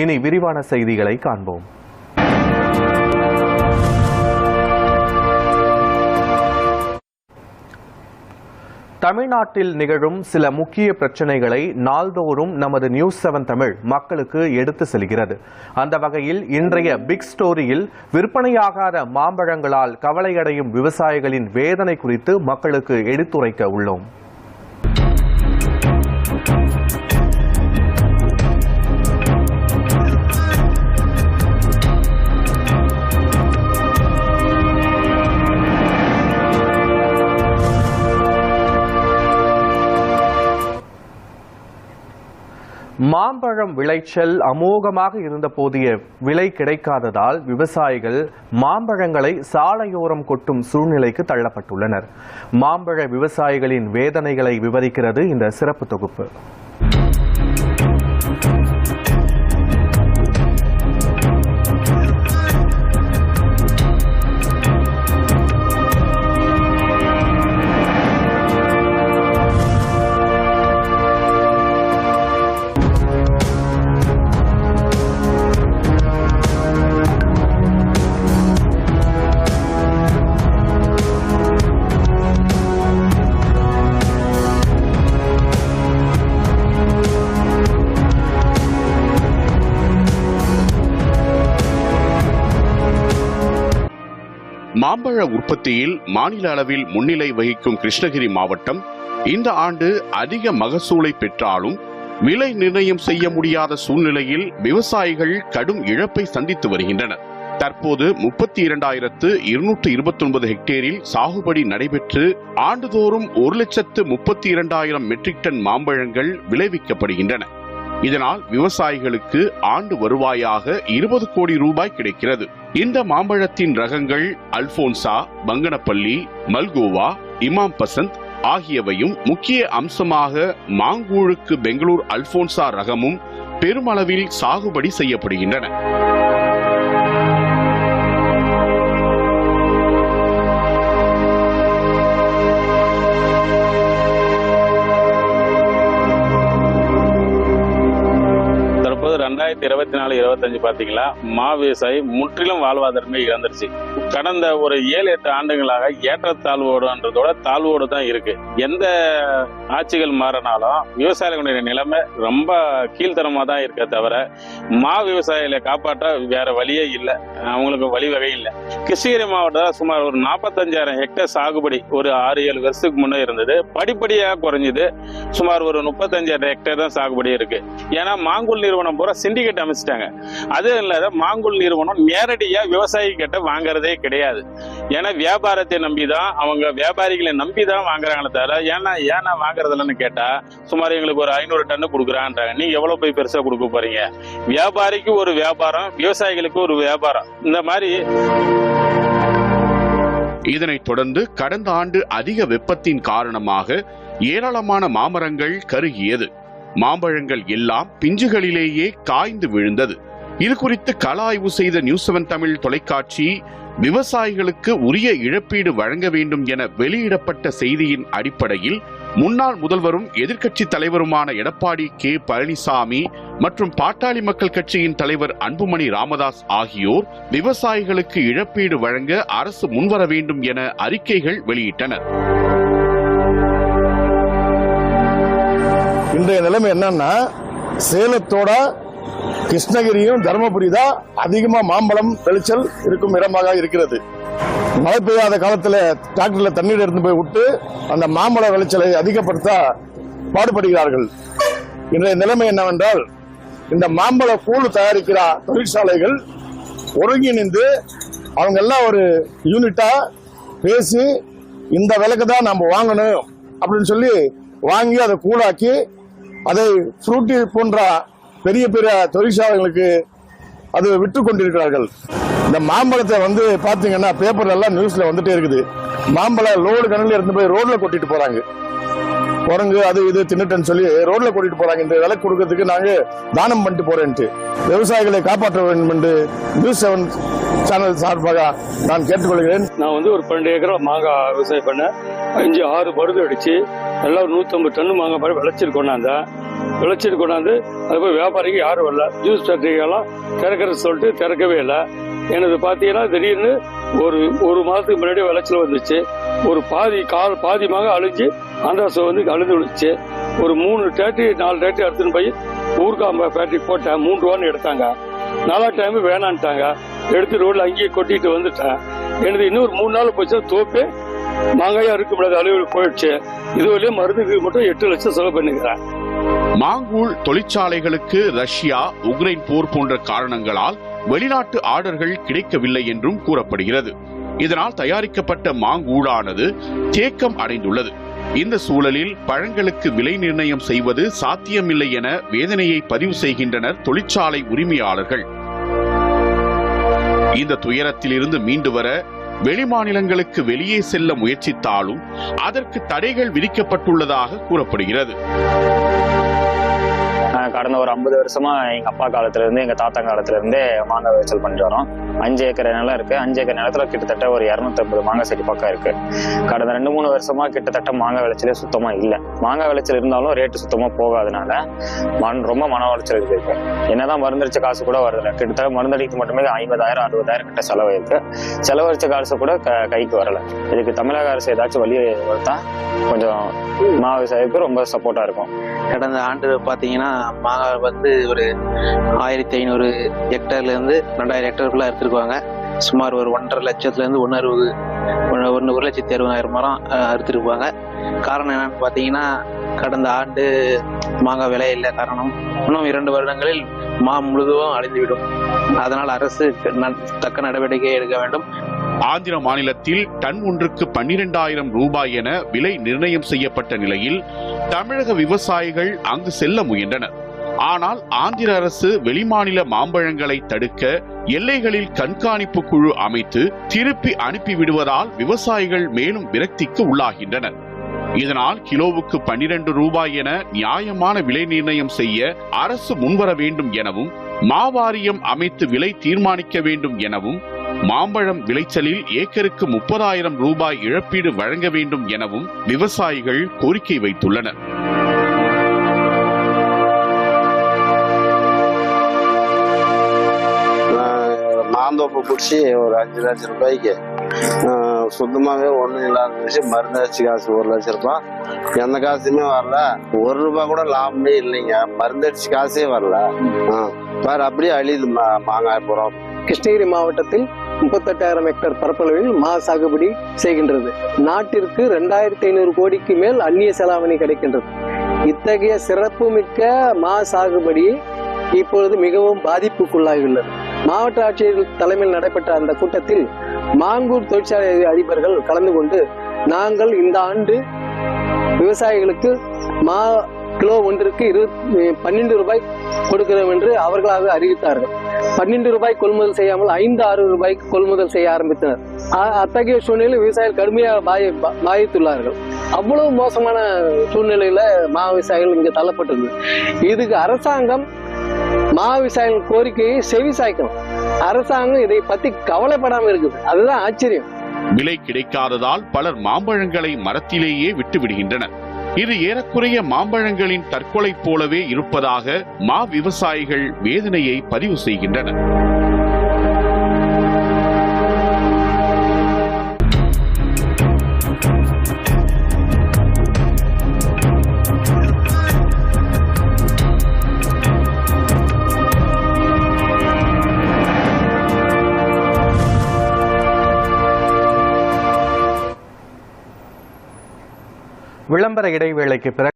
இனி விரிவான செய்திகளை காண்போம். தமிழ்நாட்டில் நிகழும் சில முக்கிய பிரச்சனைகளை நாள்தோறும் நமது நியூஸ் செவன் தமிழ் மக்களுக்கு எடுத்து செல்கிறது. அந்த வகையில் இன்றைய பிக் ஸ்டோரியில் விற்பனையாகாத மாம்பழங்களால் கவலையடையும் விவசாயிகளின் வேதனை குறித்து மக்களுக்கு எடுத்துரைக்க உள்ளோம். மாம்பழம் விளைச்சல் அமோகமாக இருந்த போதிய விலை கிடைக்காததால் விவசாயிகள் மாம்பழங்களை சாலையோரம் கொட்டும் சூழ்நிலைக்கு தள்ளப்பட்டுள்ளனர். மாம்பழ விவசாயிகளின் வேதனைகளை விவரிக்கிறது இந்த சிறப்பு தொகுப்பு. மாம்பழ உற்பத்தியில் மாநில அளவில் முன்னிலை வகிக்கும் கிருஷ்ணகிரி மாவட்டம் இந்த ஆண்டு அதிக மகசூலை பெற்றாலும் விலை நிர்ணயம் செய்ய முடியாத சூழ்நிலையில் விவசாயிகள் கடும் இழப்பை சந்தித்து வருகின்றனர். தற்போது முப்பத்தி இரண்டாயிரத்து இருநூற்று இருபத்தி ஒன்பது ஹெக்டேரில் சாகுபடி நடைபெற்று ஆண்டுதோறும் ஒரு லட்சத்து முப்பத்தி இரண்டாயிரம் மெட்ரிக் டன் மாம்பழங்கள் விளைவிக்கப்படுகின்றன. இதனால் விவசாயிகளுக்கு ஆண்டு வருவாயாக இருபது கோடி ரூபாய் கிடைக்கிறது. இந்த மாம்பழத்தின் ரகங்கள் அல்போன்சா பங்கனப்பள்ளி மல்கோவா இமாம் பசந்த் ஆகியவையும் முக்கிய அம்சமாக மாங்கூழுக்கு பெங்களூர் அல்போன்சா ரகமும் பெருமளவில் சாகுபடி செய்யப்படுகின்றன. இருபத்தி நாலு இருபத்தஞ்சு பாத்தீங்களா? மா விவசாயி முற்றிலும் வாழ்வாதாரமே இழந்துருச்சு. கடந்த ஒரு ஏழு எட்டு ஆண்டுகளாக ஏற்றத்தாழ்வோடுன்றதோட தாழ்வோடு தான் இருக்கு. எந்த ஆட்சிகள் மாறினாலும் விவசாயிகளுடைய நிலைமை ரொம்ப கீழ்த்தனமா தான் இருக்க தவிர மா விவசாயிகளை காப்பாற்ற வேற வழியே இல்லை. அவங்களுக்கு வழிவகை இல்லை. கிருஷ்ணகிரி மாவட்டம் சுமார் ஒரு நாற்பத்தஞ்சாயிரம் ஹெக்டேர் சாகுபடி ஒரு ஆறு ஏழு வருஷத்துக்கு முன்னே இருந்தது. படிப்படியாக குறைஞ்சது. சுமார் ஒரு முப்பத்தஞ்சாயிரம் ஹெக்டேர் தான் சாகுபடி இருக்கு. ஏன்னா மாங்குல் நிறுவனம் பூரா சிண்டிகேட் அமைச்சிட்டாங்க. அது இல்லாத மாங்குல் நிறுவனம் நேரடியா விவசாயி கிட்ட வாங்குறது கிடையாது. ஏன்னா வியாபாரத்தை நம்பிதான் அவங்க வியாபாரிகளை நம்பி தான் வாங்குறாங்களே தவிர ஏன்னா ஏன்னா வாங்குறதுலன்னு கேட்டா சுமார் எங்களுக்கு ஒரு ஐநூறு டன்னு கொடுக்குறான்றாங்க. நீங்க எவ்வளவு போய் பெருசா கொடுக்க போறீங்க? வியாபாரிக்கு ஒரு வியாபாரம் விவசாயிகளுக்கு ஒரு வியாபாரம். இந்த மாதிரி இதனைத் தொடர்ந்து கடந்த ஆண்டு அதிக வெப்பத்தின் காரணமாக ஏராளமான மாமரங்கள் கருகியது. மாம்பழங்கள் எல்லாம் பிஞ்சுகளிலேயே காய்ந்து விழுந்தது. இது குறித்து கள ஆய்வு செய்த நியூஸ் செவன் தமிழ் தொலைக்காட்சி விவசாயிகளுக்கு உரிய இழப்பீடு வழங்க வேண்டும் என வெளியிடப்பட்ட செய்தியின் அடிப்படையில் முன்னாள் முதல்வரும் எதிர்க்கட்சி தலைவருமான எடப்பாடி கே. பழனிசாமி மற்றும் பாட்டாளி மக்கள் கட்சியின் தலைவர் அன்புமணி ராமதாஸ் ஆகியோர் விவசாயிகளுக்கு இழப்பீடு வழங்க அரசு முன்வர வேண்டும் என அறிக்கைகள் வெளியிட்டனர் இன்றைய நிலைமை என்னன்னா சேலத்தோட கிருஷ்ணகிரியும் தருமபுரி தான் அதிகமா மாம்பழம் விளைச்சல் இருக்கும் இடமாக இருக்கிறது. மழை பெய்யாத காலத்துல டிராக்டர்ல தண்ணீர் எடுத்து போய் விட்டு அந்த மாம்பழ விளைச்சலை அதிகப்படுத்த பாடுபடுகிறார்கள். இன்றைய நிலைமை என்னவென்றால் இந்த மாம்பழ கூழ் தயாரிக்கிற தொழிற்சாலைகள் ஒருங்கிணைந்து அவங்க எல்லாம் ஒரு யூனிட்டா பேசி இந்த விலைக்கு தான் நம்ம வாங்கணும் அப்படின்னு சொல்லி வாங்கி அதை கூழாக்கி அதை ஃப்ரூட்டி போன்ற பெரிய பெரிய தொழிற்சாலைகளுக்கு அது விற்று கொண்டிருக்கிறார்கள். இந்த மாம்பழத்தை வந்து பாத்தீங்கன்னா பேப்பர் எல்லாம் நியூஸ்ல வந்துட்டே இருக்குது. மாம்பழம் லோடு கணக்கில் இருந்து போய் ரோட்ல கொட்டிட்டு போறாங்க. குரங்கு அது இது தின்னுட்டேன்னு சொல்லி ரோட்ல கூட்டிட்டு போறாங்க. இந்த விலை கொடுக்கறதுக்கு நாங்க தானம் பண்ணிட்டு போறேன்ட்டு. விவசாயிகளை காப்பாற்ற வேண்டும் என்று நியூஸ் செவன் சேனல் சார்பாக நான் கேட்டுக்கொள்கிறேன். நான் வந்து ஒரு பன்னெண்டு ஏக்கரா மாங்காய் விவசாயம் பண்ணேன். அஞ்சு ஆறு பருது அடிச்சு நல்லா நூத்தி நூற்றம்பது டன்னு மாங்காய் பழம் விளைச்சல் தான் விளைச்சல் கொண்டாந்து அது போய் வியாபாரிக்கு யாரும் வரல. ஜூஸ் ஃபேக்டரிகள்லாம் திறக்கிறது சொல்லிட்டு திறக்கவே இல்லை. எனது பார்த்தீங்கன்னா திடீர்னு ஒரு ஒரு மாதத்துக்கு முன்னாடி விளைச்சல் வந்துச்சு. ஒரு பாதி கால் பாதிமாக அழிஞ்சு ஆந்திராசு வந்து அழிந்து விழுச்சு ஒரு மூணு டேட்டி நாலு டேட்டி எடுத்துன்னு போய் ஊர்காம்ப ஃபேக்டரி போட்டேன். மூன்று ரூபான்னு எடுத்தாங்க. நாலா டைம் வேணான்ட்டாங்க. எடுத்து ரோட்ல அங்கேயே கொட்டிட்டு வந்துட்டேன். எனது இன்னும் ஒரு மூணு நாள் போச்சு. தோப்பே மாங்காயா இருக்க முடியாத அளவில் போயிடுச்சு. இதுவரையும் மருந்துக்கு மட்டும் எட்டு லட்சம் செலவு பண்ணிக்கிறேன். மாங்கூழ் தொழிற்சாலைகளுக்கு ரஷ்யா உக்ரைன் போர் போன்ற காரணங்களால் வெளிநாட்டு ஆர்டர்கள் கிடைக்கவில்லை என்றும் கூறப்படுகிறது. இதனால் தயாரிக்கப்பட்ட மாங்கூழானது தேக்கம் அடைந்துள்ளது. இந்த சூழலில் பழங்களுக்கு விலை நிர்ணயம் செய்வது சாத்தியமில்லை என வேதனையை பதிவு செய்கின்றனர் தொழிற்சாலை உரிமையாளர்கள். இந்த துயரத்திலிருந்து மீண்டு வர வெளிமாநிலங்களுக்கு வெளியே செல்ல முயற்சித்தாலும் அதற்கு தடைகள் விதிக்கப்பட்டுள்ளதாக கூறப்படுகிறது. கடந்த ஒரு ஐம்பது வருஷமா எங்க அப்பா காலத்துல இருந்து எங்க தாத்தா காலத்துல இருந்தே மாங்காய் விளைச்சல் பண்ணிட்டு வரோம். அஞ்சு ஏக்கர் நிலம் இருக்கு. அஞ்சு ஏக்கர் நிலத்துல கிட்டத்தட்ட ஒரு இருநூத்தி ஐம்பது மாங்காய் செடி பக்கம் இருக்கு. கடந்த ரெண்டு மூணு வருஷமா கிட்டத்தட்ட மாங்காய் விளைச்சலே சுத்தமா இல்ல. மாங்காய் விளைச்சல் இருந்தாலும் ரேட்டு சுத்தமா போகாதனால மண் ரொம்ப மன உளைச்சல் இருக்கு என்னதான் மருந்தடிச்ச காசு கூட வரல கிட்டத்தட்ட மருந்தடிக்கு மட்டுமே ஐம்பதாயிரம் அறுபதாயிரம் கிட்ட செலவு இருக்கு செலவழிச்ச காசு கூட க- கைக்கு வரல. இதுக்கு தமிழக அரசு ஏதாச்சும் வழி கொடுத்தா கொஞ்சம் மா விவசாயிக்கு ரொம்ப சப்போர்ட்டா இருக்கும். கடந்த ஆண்டு பார்த்தீங்கன்னா மாங்காய் வந்து ஒரு ஆயிரத்தி ஐநூறு ஹெக்டர்லேருந்து ரெண்டாயிரம் ஹெக்டருக்குள்ள எடுத்துருக்குவாங்க சுமார் ஒரு ஒன்றரை லட்சத்துலேருந்து ஒன்று அறுபது ஒன்று ஒன்று ஒரு லட்சத்தி அறுபதாயிரம் மரம் அறுத்துருப்பாங்க. காரணம் என்னன்னு பார்த்தீங்கன்னா கடந்த ஆண்டு மாங்காய் விலை இல்லை. காரணம் இன்னும் இரண்டு வருடங்களில் மா முழுதும் அழிந்துவிடும். அதனால் அரசு ந- தக்க நடவடிக்கை எடுக்க வேண்டும். ஆந்திர மாநிலத்தில் டன் ஒன்றுக்கு பன்னிரெண்டாயிரம் ரூபாய் என விலை நிர்ணயம் செய்யப்பட்ட நிலையில் தமிழக விவசாயிகள் அங்கு செல்ல முயன்றனர். ஆனால் ஆந்திர அரசு வெளிமாநில மாம்பழங்களை தடுக்க எல்லைகளில் கண்காணிப்பு குழு அமைத்து திருப்பி அனுப்பிவிடுவதால் விவசாயிகள் மேலும் விரக்திக்கு உள்ளாகின்றனர். இதனால் கிலோவுக்கு பன்னிரண்டு ரூபாய் என நியாயமான விலை நிர்ணயம் செய்ய அரசு முன்வர வேண்டும் எனவும் மாவாரியம் அமைத்து விலை தீர்மானிக்க வேண்டும் எனவும் மாம்பழம் விளைச்சலில் ஏக்கருக்கு முப்பதாயிரம் ரூபாய் இழப்பீடு வழங்க வேண்டும் எனவும் விவசாயிகள் கோரிக்கை வைத்துள்ளனர். மாந்தோப்பு பிடிச்சி ஒரு அஞ்சு லட்சம் ரூபாய்க்கு சுத்தமாகவே ஒன்றும் இல்லாத விஷயம் மருந்து அடிச்சு காசு ஒரு லட்சம் ரூபாய். எந்த காசுமே வரல. ஒரு ரூபாய் கூட லாபமே இல்லைங்க. மருந்தடிச்சு காசே வரல. வேற அப்படியே அழியுது மா- மாங்காய் கிருஷ்ணகிரி மாவட்டத்தில் முப்பத்தெட்டாயிரம் ஹெக்டேர் பரப்பளவில் மா சாகுபடி செய்கின்றது. நாட்டிற்கு ரெண்டாயிரத்தி ஐநூறு கோடிக்கு மேல் அந்நிய செலாவணி கிடைக்கின்றது. இத்தகைய சிறப்புமிக்க மா சாகுபடி இப்பொழுது மிகவும் பாதிப்புக்குள்ளாகியுள்ளது. மாவட்ட ஆட்சியர் தலைமையில் நடைபெற்ற அந்த கூட்டத்தில் மாங்கூர் தொழிற்சாலை அதிபர்கள் கலந்து கொண்டு நாங்கள் இந்த ஆண்டு விவசாயிகளுக்கு மா கிலோ ஒன்றிற்கு இரு பன்னெண்டு ரூபாய் கொடுக்கிறோம் என்று அவர்களாக அறிவித்தார்கள். பன்னெண்டு ரூபாய் கொள்முதல் செய்யாமல் ஐந்து ஆறு ரூபாய்க்கு கொள்முதல் செய்ய ஆரம்பித்தனர். அ- அத்தகைய சூழ்நிலையில் விவசாயிகள் கடுமையாக பாதித்துள்ளார்கள். அவ்வளவு மோசமான சூழ்நிலையில மா விவசாயிகள் இங்கே தள்ளப்பட்டிருந்தது. இதுக்கு அரசாங்கம் மா விவசாயிகள் கோரிக்கையை செவி சாய்க்கணும் அரசாங்கம் இதை பத்தி கவலைப்படாம இருக்குது. அதுதான் ஆச்சரியம். விலை கிடைக்காததால் பலர் மாம்பழங்களை மரத்திலேயே விட்டு விடுகின்றனர் இது ஏறக்குறைய மாம்பழங்களின் தற்கொலை போலவே இருப்பதாக மா விவசாயிகள் வேதனையை பதிவு செய்கின்றனர். விளம்பர இடைவேளைக்கு பிறகு